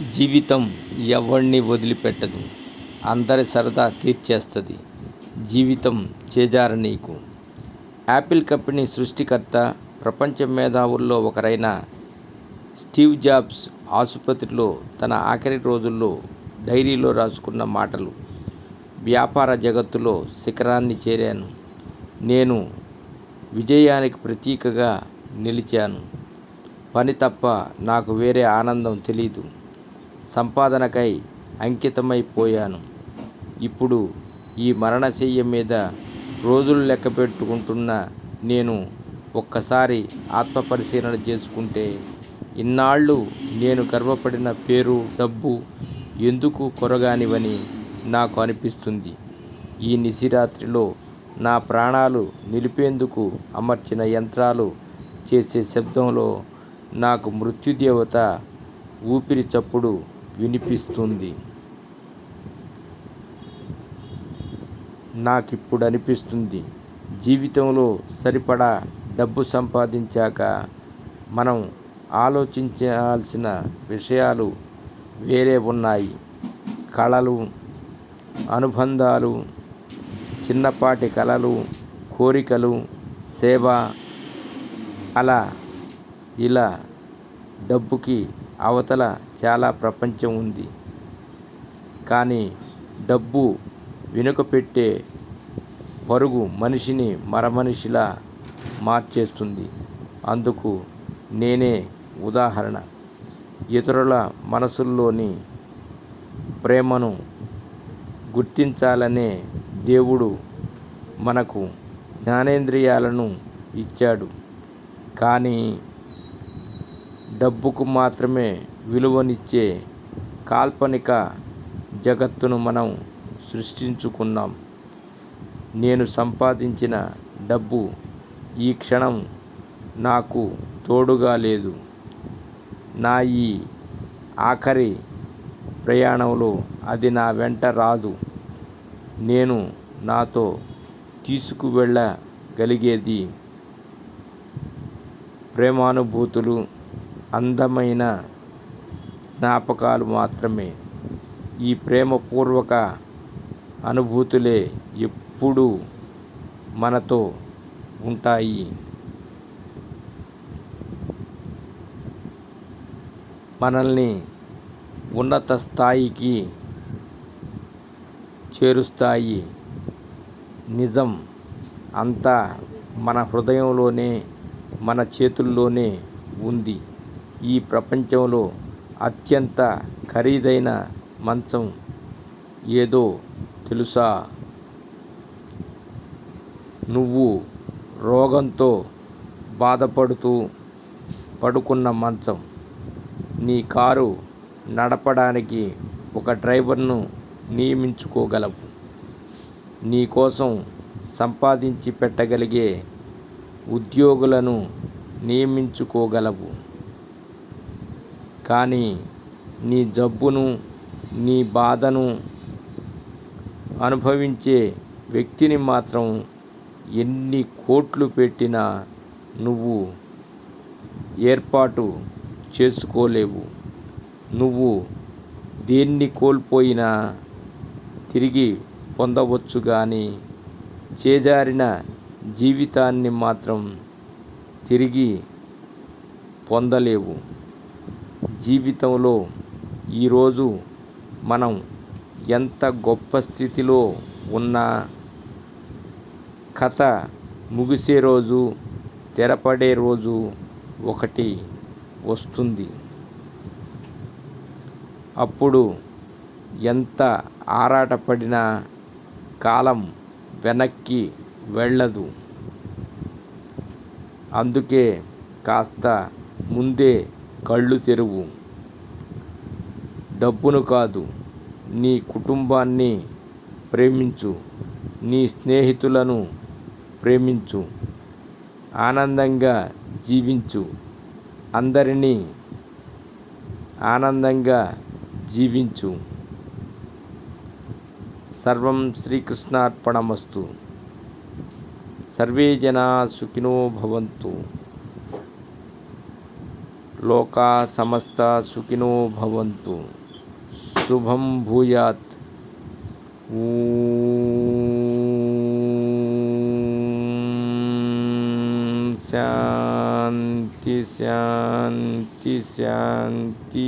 జీవితం ఎవరిని వదిలిపెట్టదు. అందరి సరదా తీర్చేస్తుంది. జీవితం చేజారనీకు యాపిల్ కంపెనీ సృష్టికర్త ప్రపంచ మేధావుల్లో ఒకరైన స్టీవ్ జాబ్స్ ఆసుపత్రిలో తన ఆఖరి రోజుల్లో డైరీలో రాసుకున్న మాటలు వ్యాపార జగత్తులో శిఖరాన్ని చేరాను. నేను విజయానికి ప్రతీకగా నిలిచాను. పని తప్ప నాకు వేరే ఆనందం తెలీదు. సంపాదనకై అంకితమైపోయాను ఇప్పుడు ఈ మరణశయ్య మీద రోజులు లెక్క పెట్టుకుంటున్న నేను ఒక్కసారి ఆత్మపరిశీలన చేసుకుంటే ఇన్నాళ్ళు నేను గర్వపడిన పేరు డబ్బు ఎందుకు కొరగానివని నాకు అనిపిస్తుంది. ఈ నిశిరాత్రిలో నా ప్రాణాలు నిలిపేందుకు అమర్చిన యంత్రాలు చేసే శబ్దంలో నాకు మృత్యుదేవత ఊపిరి చప్పుడు వినిపిస్తుంది. నాకిప్పుడు అనిపిస్తుంది జీవితంలో సరిపడా డబ్బు సంపాదించాక మనం ఆలోచించాల్సిన విషయాలు వేరే ఉన్నాయి. కళలు అనుబంధాలు చిన్నపాటి కళలు కోరికలు సేవ అలా ఇలా డబ్బుకి అవతల చాలా ప్రపంచం ఉంది. కానీ డబ్బు వెనుక పెట్టే పరుగు మనిషిని మరమనిషిలా మార్చేస్తుంది. అందుకు నేనే ఉదాహరణ. ఇతరుల మనసుల్లోని ప్రేమను గుర్తించాలనే దేవుడు మనకు జ్ఞానేంద్రియాలను ఇచ్చాడు. కానీ డబ్బుకు మాత్రమే విలువనిచ్చే కాల్పనిక జగత్తును మనం సృష్టించుకున్నాం. నేను సంపాదించిన డబ్బు ఈ క్షణం నాకు తోడుగా లేదు. నా ఈ ఆఖరి ప్రయాణంలో అది నా వెంట రాదు. నేను నాతో తీసుకువెళ్ళగలిగేది ప్రేమానుభూతులు అందమైన జ్ఞాపకాలు మాత్రమే. ఈ ప్రేమపూర్వక అనుభూతులే ఎప్పుడూ మనతో ఉంటాయి. మనల్ని ఉన్నత స్థాయికి చేరుస్తాయి. నిజం అంతా మన హృదయంలోనే మన చేతుల్లోనే ఉంది. ఈ ప్రపంచంలో అత్యంత ఖరీదైన మంచం ఏదో తెలుసా? నువ్వు రోగంతో బాధపడుతూ పడుకున్న మంచం. నీ కారు నడపడానికి ఒక డ్రైవర్ను నియమించుకోగలవు. నీ కోసం సంపాదించి పెట్టగలిగే ఉద్యోగులను నియమించుకోగలవు. కానీ నీ జబ్బును నీ బాధను అనుభవించే వ్యక్తిని మాత్రం ఎన్ని కోట్లు పెట్టినా నువ్వు ఏర్పాటు చేసుకోలేవు. నువ్వు దేన్ని కోల్పోయినా తిరిగి పొందవచ్చు కానీ చేజారిన జీవితాన్ని మాత్రం తిరిగి పొందలేవు. జీవితంలో ఈరోజు మనం ఎంత గొప్ప స్థితిలో ఉన్నా కథ ముగిసే రోజు తెరపడే రోజు ఒకటి వస్తుంది. అప్పుడు ఎంత ఆరాటపడినా కాలం వెనక్కి వెళ్ళదు. అందుకే కాస్త ముందే కళ్ళు తెరువు. డబ్బును కాదు నీ కుటుంబాన్ని ప్రేమించు నీ స్నేహితులను ప్రేమించు ఆనందంగా జీవించు. అందరినీ ఆనందంగా జీవించు. సర్వం శ్రీకృష్ణార్పణమస్తు. సర్వే జనా సుఖినో భవంతు. लोका समस्ता सुखिनो भवन्तु। शुभम भूयात। शांति शांति शांति